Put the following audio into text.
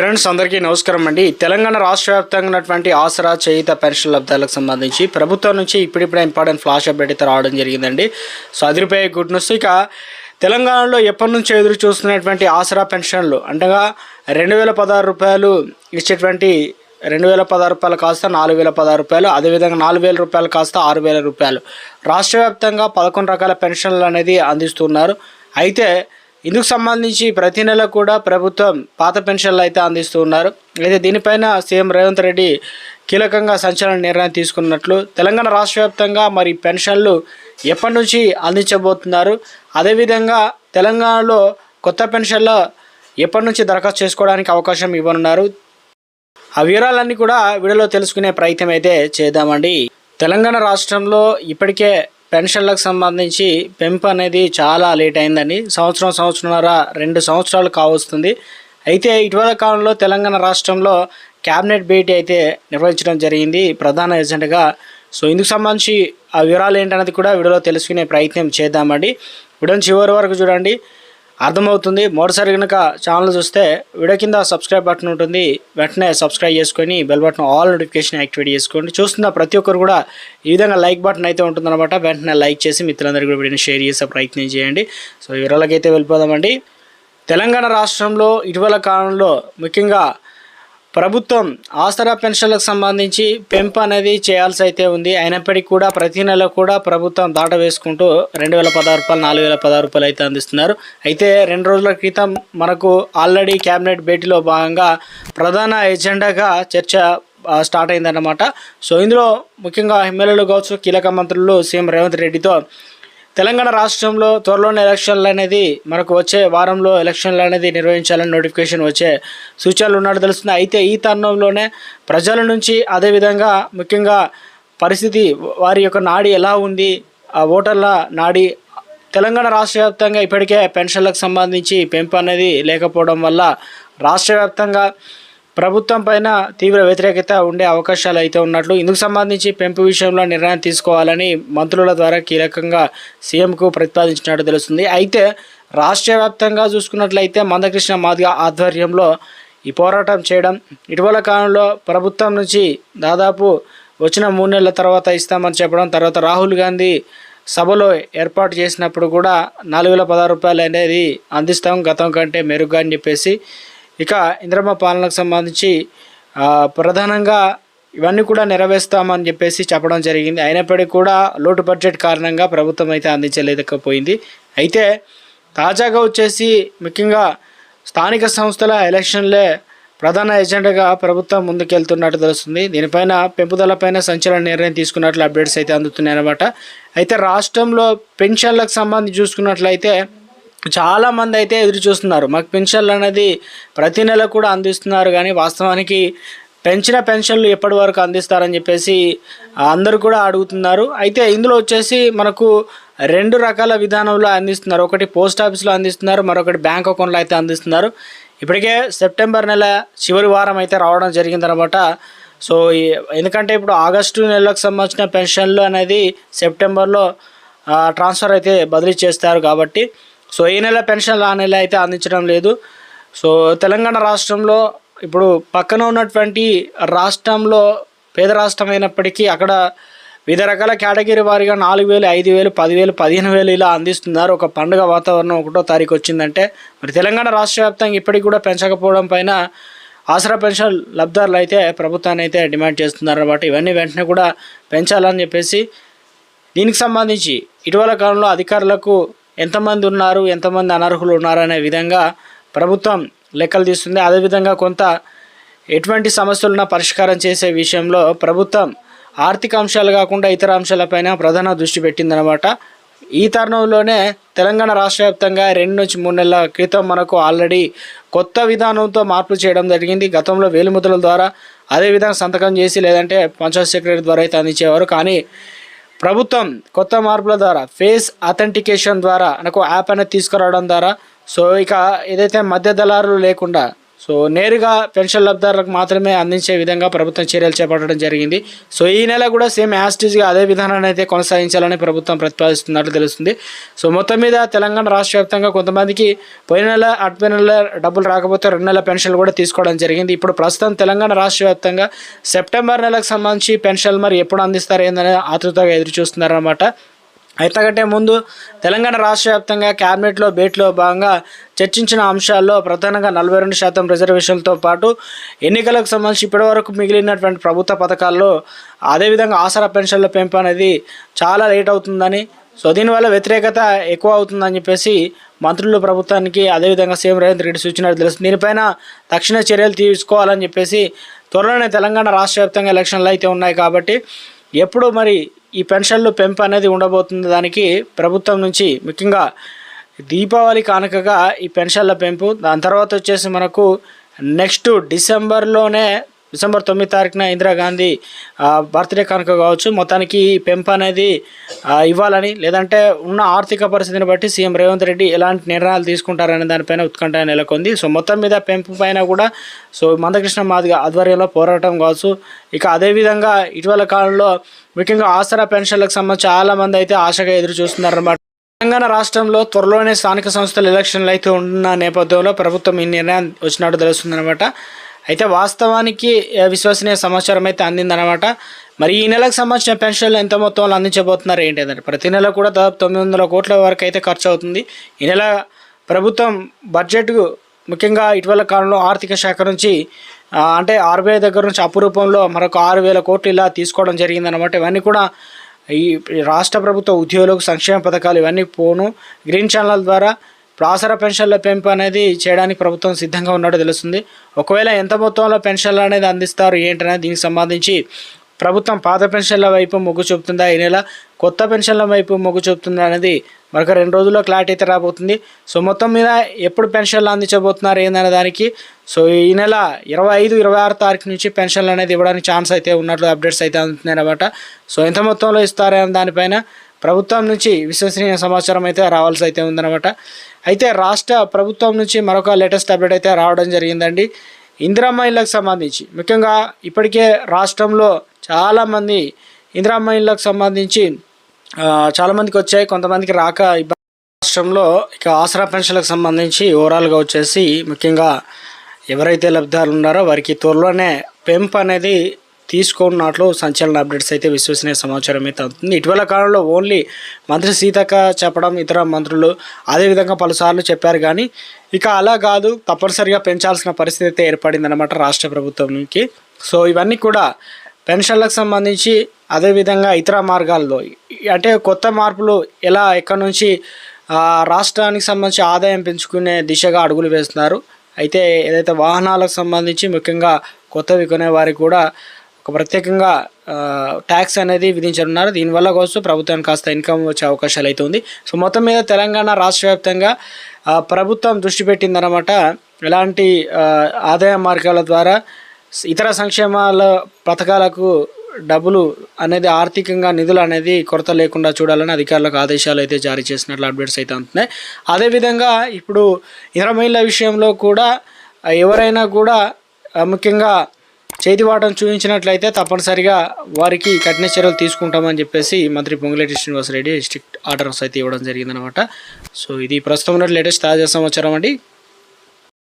Friends అందరికీ నమస్కారం అండి. తెలంగాణ రాష్ట్ర వ్యాప్తంగా ఉన్నటువంటి ఆసరా చేయిత పెన్షన్ లబ్ధాలకు సంబంధించి ప్రభుత్వం నుంచి ఇప్పుడిప్పుడే ఇంపార్టెంట్ ఫ్లాష్ అప్డేట్ అయితే రావడం జరిగిందండి. సో అదిరిపోయే గుడ్ న్యూస్. ఇక తెలంగాణలో ఎప్పటి నుంచో ఎదురు చూస్తున్నటువంటి ఆసరా పెన్షన్లు అంటగా రెండు వేల పదహారు రూపాయలు ఇచ్చేటువంటి రెండు వేల పదహారు రూపాయలు కాస్త నాలుగు వేల పదహారు రూపాయలు అదేవిధంగా నాలుగు వేల రూపాయలు కాస్త ఆరు వేల రూపాయలు. రాష్ట్ర వ్యాప్తంగా పదకొండు రకాల పెన్షన్లు అనేది అందిస్తున్నారు. అయితే ఇందుకు సంబంధించి ప్రతి నెల కూడా ప్రభుత్వం పాత పెన్షన్లు అయితే అందిస్తూ ఉన్నారు. అయితే దీనిపైన సీఎం రేవంత్ రెడ్డి కీలకంగా సంచలన నిర్ణయం తీసుకున్నట్లు తెలంగాణ రాష్ట్ర వ్యాప్తంగా మరి పెన్షన్లు ఎప్పటి నుంచి అందించబోతున్నారు? అదేవిధంగా తెలంగాణలో కొత్త పెన్షన్ల ఎప్పటి నుంచి దరఖాస్తు చేసుకోవడానికి అవకాశం ఇవ్వనున్నారు. ఆ వివరాలన్నీ కూడా వీడియోలో తెలుసుకునే ప్రయత్నం అయితే చేద్దామండి. తెలంగాణ రాష్ట్రంలో ఇప్పటికే పెన్షన్లకు సంబంధించి పెంపు అనేది చాలా లేట్ అయిందండి. సంవత్సరం సంవత్సరంన్నర రెండు సంవత్సరాలు కావస్తుంది. అయితే ఇటీవల కాలంలో తెలంగాణ రాష్ట్రంలో క్యాబినెట్ భేటీ అయితే నిర్వహించడం జరిగింది ప్రధాన ఎజెండాగా సో ఇందుకు సంబంధించి ఆ వివరాలు ఏంటనేది కూడా వీడియోలో తెలుసుకునే ప్రయత్నం చేద్దామండి. వీడియోని చివరి వరకు చూడండి. అర్థమవుతుంది. మొదటిసారి కనుక ఛానల్ చూస్తే వీడియో కింద సబ్స్క్రైబ్ బటన్ ఉంటుంది. వెంటనే సబ్స్క్రైబ్ చేసుకొని bell button all notification activate చేసుకోండి. చూస్తున్న ప్రతి ఒక్కరు కూడా ఈ విధంగా లైక్ బటన్ అయితే ఉంటుందన్నమాట. వెంటనే లైక్ చేసి మిత్రులందరికీ కూడా వీడియోని షేర్ చేసే ప్రయత్నం చేయండి. సో వివరాలకైతే వెళ్ళిపోదామండి. తెలంగాణ రాష్ట్రంలో ఇటీవల కాలంలో ముఖ్యంగా ప్రభుత్వం ఆసరా పెన్షన్లకు సంబంధించి పెంపు అనేది చేయాల్సి అయితే ఉంది. అయినప్పటికీ కూడా ప్రతి నెల కూడా ప్రభుత్వం దాట వేసుకుంటూ రెండు వేల పదహారు రూపాయలు నాలుగు వేల పదహారు రూపాయలు అయితే అందిస్తున్నారు. అయితే రెండు రోజుల క్రితం మనకు ఆల్రెడీ క్యాబినెట్ భేటీలో భాగంగా ప్రధాన ఎజెండాగా చర్చ స్టార్ట్ అయిందన్నమాట. సో ఇందులో ముఖ్యంగా ఎమ్మెల్యేలు కావచ్చు కీలక మంత్రులు సీఎం రేవంత్ రెడ్డితో తెలంగాణ రాష్ట్రంలో త్వరలోనే ఎలక్షన్లు అనేది మనకు వచ్చే వారంలో ఎలక్షన్లు అనేది నిర్వహించాలని నోటిఫికేషన్ వచ్చే సూచనలు ఉన్నట్టు తెలుస్తుంది. అయితే ఈ తరుణంలోనే ప్రజల నుంచి అదేవిధంగా ముఖ్యంగా పరిస్థితి వారి యొక్క నాడి ఎలా ఉంది ఆ ఓటర్ల నాడి తెలంగాణ రాష్ట్ర వ్యాప్తంగా ఇప్పటికే పెన్షన్లకు సంబంధించి పెంపు అనేది లేకపోవడం వల్ల రాష్ట్ర వ్యాప్తంగా ప్రభుత్వం పైన తీవ్ర వ్యతిరేకత ఉండే అవకాశాలు అయితే ఉన్నట్లు ఇందుకు సంబంధించి పెంపు విషయంలో నిర్ణయం తీసుకోవాలని మంత్రుల ద్వారా కీలకంగా సీఎంకు ప్రతిపాదించినట్టు తెలుస్తుంది. అయితే రాష్ట్ర వ్యాప్తంగా చూసుకున్నట్లయితే మందకృష్ణ మాదిగా ఆధ్వర్యంలో ఈ పోరాటం చేయడం ఇటీవల కాలంలో ప్రభుత్వం నుంచి దాదాపు వచ్చిన మూడు నెలల తర్వాత ఇస్తామని చెప్పడం తర్వాత రాహుల్ గాంధీ సభలో ఏర్పాటు చేసినప్పుడు కూడా నాలుగు వేల పదహారు రూపాయలు అనేది అందిస్తాం గతం కంటే మెరుగ్గా అని చెప్పేసి ఇక ఇంద్రమ్మ పాలనకు సంబంధించి ప్రధానంగా ఇవన్నీ కూడా నెరవేరుస్తామని చెప్పేసి చెప్పడం జరిగింది. అయినప్పటికీ కూడా లోటు బడ్జెట్ కారణంగా ప్రభుత్వం అయితే అందించలేకపోయింది. అయితే తాజాగా వచ్చేసి ముఖ్యంగా స్థానిక సంస్థల ఎలక్షన్లే ప్రధాన ఎజెండాగా ప్రభుత్వం ముందుకెళ్తున్నట్టు తెలుస్తుంది. దీనిపైన పెంపుదలపైన సంచలన నిర్ణయం తీసుకున్నట్లు అప్డేట్స్ అయితే అందుతున్నాయి అనమాట అయితే రాష్ట్రంలో పెన్షన్లకు సంబంధించి చూసుకున్నట్లయితే చాలా మంది అయితే ఎదురు చూస్తున్నారు. మాకు పెన్షన్లు అనేది ప్రతి నెల కూడా అందిస్తున్నారు కానీ వాస్తవానికి పెంచిన పెన్షన్లు ఎప్పటి వరకు అందిస్తారని చెప్పేసి అందరూ కూడా అడుగుతున్నారు. అయితే ఇందులో వచ్చేసి మనకు రెండు రకాల విధానంలో అందిస్తున్నారు. ఒకటి పోస్ట్ ఆఫీస్లో అందిస్తున్నారు మరొకటి బ్యాంక్ అకౌంట్లో అయితే అందిస్తున్నారు. ఇప్పటికే సెప్టెంబర్ నెల చివరి వారం అయితే రావడం జరిగిందనమాట. సో ఎందుకంటే ఇప్పుడు ఆగస్టు నెలకు సంబంధించిన పెన్షన్లు అనేది సెప్టెంబర్లో ట్రాన్స్ఫర్ అయితే బదిలీ చేస్తారు కాబట్టి సో ఈ నెల పెన్షన్లు ఆ నెల అయితే అందించడం లేదు. సో తెలంగాణ రాష్ట్రంలో ఇప్పుడు పక్కన ఉన్నటువంటి రాష్ట్రంలో పేద రాష్ట్రం అయినప్పటికీ అక్కడ వివిధ రకాల కేటగిరీ వారిగా నాలుగు వేలు ఐదు వేలు పదివేలు పదిహేను వేలు ఇలా అందిస్తున్నారు. ఒక పండుగ వాతావరణం ఒకటో తారీఖు వచ్చిందంటే మరి తెలంగాణ రాష్ట్ర వ్యాప్తంగా ఇప్పటికి కూడా పెంచకపోవడం పైన ఆసరా పెన్షన్ లబ్ధారులు అయితే ప్రభుత్వాన్ని అయితే డిమాండ్ చేస్తున్నారు అనమాట ఇవన్నీ వెంటనే కూడా పెంచాలని చెప్పేసి దీనికి సంబంధించి ఇటీవల కాలంలో అధికారులకు ఎంతమంది ఉన్నారు ఎంతమంది అనర్హులు ఉన్నారు అనే విధంగా ప్రభుత్వం లెక్కలు తీస్తుంది. అదేవిధంగా కొంత ఎటువంటి సమస్యలను పరిష్కారం చేసే విషయంలో ప్రభుత్వం ఆర్థిక అంశాలు కాకుండా ఇతర అంశాలపైన ప్రధాన దృష్టి పెట్టిందనమాట ఈ తరుణంలోనే తెలంగాణ రాష్ట్ర వ్యాప్తంగా రెండు నుంచి మూడు నెలల క్రితం మనకు ఆల్రెడీ కొత్త విధానంతో మార్పు చేయడం జరిగింది. గతంలో వేలిముద్రల ద్వారా అదేవిధంగా సంతకం చేసి లేదంటే పంచాయత్ సెక్రటరీ ద్వారా అయితే అందించేవారు. కానీ ప్రభుత్వం కొత్త మార్పుల ద్వారా ఫేస్ అథెంటికేషన్ ద్వారా మనకు యాప్ అనేది తీసుకురావడం ద్వారా సో ఇక ఏదైతే మధ్య దళారులు లేకుండా సో నేరుగా పెన్షన్ లబ్ధిదారులకు మాత్రమే అందించే విధంగా ప్రభుత్వం చర్యలు చేపట్టడం జరిగింది. సో ఈ నెల కూడా సేమ్ యాస్టిజ్గా అదే విధానాన్ని అయితే కొనసాగించాలని ప్రభుత్వం ప్రతిపాదిస్తున్నట్లు తెలుస్తుంది. సో మొత్తం మీద తెలంగాణ రాష్ట్ర వ్యాప్తంగా కొంతమందికి పోయిన నెల అటుపోయిన నెల డబ్బులు రాకపోతే రెండు నెలల పెన్షన్లు కూడా తీసుకోవడం జరిగింది. ఇప్పుడు ప్రస్తుతం తెలంగాణ రాష్ట్ర వ్యాప్తంగా సెప్టెంబర్ నెలకు సంబంధించి పెన్షన్లు మరి ఎప్పుడు అందిస్తారు ఏందని ఆతృతగా ఎదురు చూస్తున్నారన్నమాట అయితకంటే ముందు తెలంగాణ రాష్ట్ర వ్యాప్తంగా క్యాబినెట్లో భేటీలో భాగంగా చర్చించిన అంశాల్లో ప్రధానంగా నలభై రెండు శాతం రిజర్వేషన్లతో పాటు ఎన్నికలకు సంబంధించి ఇప్పటివరకు మిగిలినటువంటి ప్రభుత్వ పథకాల్లో అదేవిధంగా ఆసరా పెన్షన్ల పెంపు అనేది చాలా లేట్ అవుతుందని సో దీనివల్ల వ్యతిరేకత ఎక్కువ అవుతుందని చెప్పేసి మంత్రులు ప్రభుత్వానికి అదేవిధంగా సీఎం రేవంత్ రెడ్డి సూచన తెలుస్తుంది దీనిపైన తక్షణ చర్యలు తీసుకోవాలని చెప్పేసి త్వరలోనే తెలంగాణ రాష్ట్ర వ్యాప్తంగా ఎలక్షన్లు అయితే ఉన్నాయి కాబట్టి ఎప్పుడు మరి ఈ పెన్షన్లు పెంపు అనేది ఉండబోతుంది దానికి ప్రభుత్వం నుంచి ముఖ్యంగా దీపావళి కానుకగా ఈ పెన్షన్ల పెంపు దాని తర్వాత వచ్చేసి మనకు నెక్స్ట్ డిసెంబర్లోనే డిసెంబర్ తొమ్మిది తారీఖున ఇందిరాగాంధీ బర్త్డే కనుక కావచ్చు మొత్తానికి ఈ పెంపు అనేది ఇవ్వాలని లేదంటే ఉన్న ఆర్థిక పరిస్థితిని బట్టి సీఎం రేవంత్ రెడ్డి ఎలాంటి నిర్ణయాలు తీసుకుంటారనే దానిపైన ఉత్కంఠ నెలకొంది. సో మొత్తం మీద పెంపు పైన కూడా సో మందకృష్ణ మాదిగ ఆధ్వర్యంలో పోరాటం కావచ్చు. ఇక అదేవిధంగా ఇటీవల కాలంలో ముఖ్యంగా ఆసరా పెన్షన్లకు సంబంధించి చాలామంది అయితే ఆశగా ఎదురు చూస్తున్నారన్నమాట. తెలంగాణ రాష్ట్రంలో త్వరలోనే స్థానిక సంస్థల ఎలక్షన్లు అయితే ఉన్న నేపథ్యంలో ప్రభుత్వం ఈ నిర్ణయం వచ్చినట్టు తెలుస్తుందన్నమాట. అయితే వాస్తవానికి విశ్వసనీయ సమాచారం అయితే అందిందనమాట మరి ఈ నెలకు సంబంధించిన పెన్షన్లు ఎంత మొత్తంలో అందించబోతున్నారు ఏంటి ప్రతి నెల కూడా దాదాపు తొమ్మిది వందల కోట్ల వరకు అయితే ఖర్చు అవుతుంది ఈ నెల ప్రభుత్వం బడ్జెట్కు ముఖ్యంగా ఇటీవల కాలంలో ఆర్థిక శాఖ నుంచి అంటే ఆర్బీఐ దగ్గర నుంచి అప్పు రూపంలో మరొక ఆరు వేల కోట్లు ఇలా తీసుకోవడం జరిగిందనమాట ఇవన్నీ కూడా ఈ రాష్ట్ర ప్రభుత్వ ఉద్యోగులకు సంక్షేమ పథకాలు ఇవన్నీ పోను. గ్రీన్ ఛానల్ ద్వారా ప్రాసర పెన్షన్ల పెంపు అనేది చేయడానికి ప్రభుత్వం సిద్ధంగా ఉన్నట్టు తెలుస్తుంది. ఒకవేళ ఎంత మొత్తంలో పెన్షన్లు అనేది అందిస్తారు ఏంటనేది దీనికి సంబంధించి ప్రభుత్వం పాత పెన్షన్ల వైపు మొగ్గు చూపుతుందా ఈ నెల కొత్త పెన్షన్ల వైపు మొగ్గు చూపుతుందా అనేది మరొక రెండు రోజుల్లో క్లారిటీ అయితే రాబోతుంది. సో మొత్తం మీద ఎప్పుడు పెన్షన్లు అందించబోతున్నారు ఏందనే దానికి? సో ఈ నెల ఇరవై ఐదు ఇరవై ఆరు తారీఖు నుంచి పెన్షన్లు అనేది ఇవ్వడానికి ఛాన్స్ అయితే ఉన్నట్లు అప్డేట్స్ అయితే అందుతున్నాయి అనమాట సో ఎంత మొత్తంలో ఇస్తారనే దానిపైన ప్రభుత్వం నుంచి విశ్వసనీయ సమాచారం అయితే రావాల్సి అయితే ఉందన్నమాట. అయితే రాష్ట్ర ప్రభుత్వం నుంచి మరొక లేటెస్ట్ అప్డేట్ అయితే రావడం జరిగిందండి. ఇందిరమ్మ ఇళ్ళకు సంబంధించి ముఖ్యంగా ఇప్పటికే రాష్ట్రంలో చాలామంది ఇందిరమ్మ ఇళ్ళకు సంబంధించి చాలామందికి వచ్చాయి కొంతమందికి రాక రాష్ట్రంలో ఇక ఆసరా పెన్షన్లకు సంబంధించి ఓవరాల్గా వచ్చేసి ముఖ్యంగా ఎవరైతే లబ్ధాలు ఉన్నారో వారికి త్వరలోనే పెంపు అనేది తీసుకున్నట్లు సంచలన అప్డేట్స్ అయితే విశ్వసనీయ సమాచారం అయితే అందుతుంది. ఇటీవల కాలంలో ఓన్లీ మంత్రి సీతక్క చెప్పడం ఇతర మంత్రులు అదేవిధంగా పలుసార్లు చెప్పారు కానీ ఇక అలా కాదు తప్పనిసరిగా పెంచాల్సిన పరిస్థితి అయితే ఏర్పడిందనమాట రాష్ట్ర ప్రభుత్వం నుంచి. సో ఇవన్నీ కూడా పెన్షన్లకు సంబంధించి అదేవిధంగా ఇతర మార్గాల్లో అంటే కొత్త మార్పులు ఎలా ఎక్కడి నుంచి రాష్ట్రానికి సంబంధించి ఆదాయం పెంచుకునే దిశగా అడుగులు వేస్తున్నారు. అయితే ఏదైతే వాహనాలకు సంబంధించి ముఖ్యంగా కొత్తవి కొనే వారికి కూడా ఒక ప్రత్యేకంగా ట్యాక్స్ అనేది విధించనున్నారు. దీనివల్ల కోసం ప్రభుత్వానికి కాస్త ఇన్కమ్ వచ్చే అవకాశాలు అయితే ఉంది. సో మొత్తం మీద తెలంగాణ రాష్ట్ర వ్యాప్తంగా ప్రభుత్వం దృష్టి పెట్టిందనమాట ఎలాంటి ఆదాయ మార్గాల ద్వారా ఇతర సంక్షేమాల పథకాలకు డబ్బులు అనేది ఆర్థికంగా నిధులు అనేది కొరత లేకుండా చూడాలని అధికారులకు ఆదేశాలు అయితే జారీ చేసినట్లు అప్డేట్స్ అయితే ఉంటున్నాయి అదేవిధంగా ఇప్పుడు ఇతర మహిళల విషయంలో కూడా ఎవరైనా కూడా ముఖ్యంగా చేతివాటం చూపించినట్లయితే తప్పనిసరిగా వారికి కఠిన చర్యలు తీసుకుంటామని చెప్పేసి మంత్రి పొంగులేటి శ్రీనివాసరెడ్డి స్ట్రిక్ట్ ఆర్డర్స్ అయితే ఇవ్వడం జరిగిందనమాట సో ఇది ప్రస్తుతం ఉన్న లేటెస్ట్ తాజా సమాచారం అండి.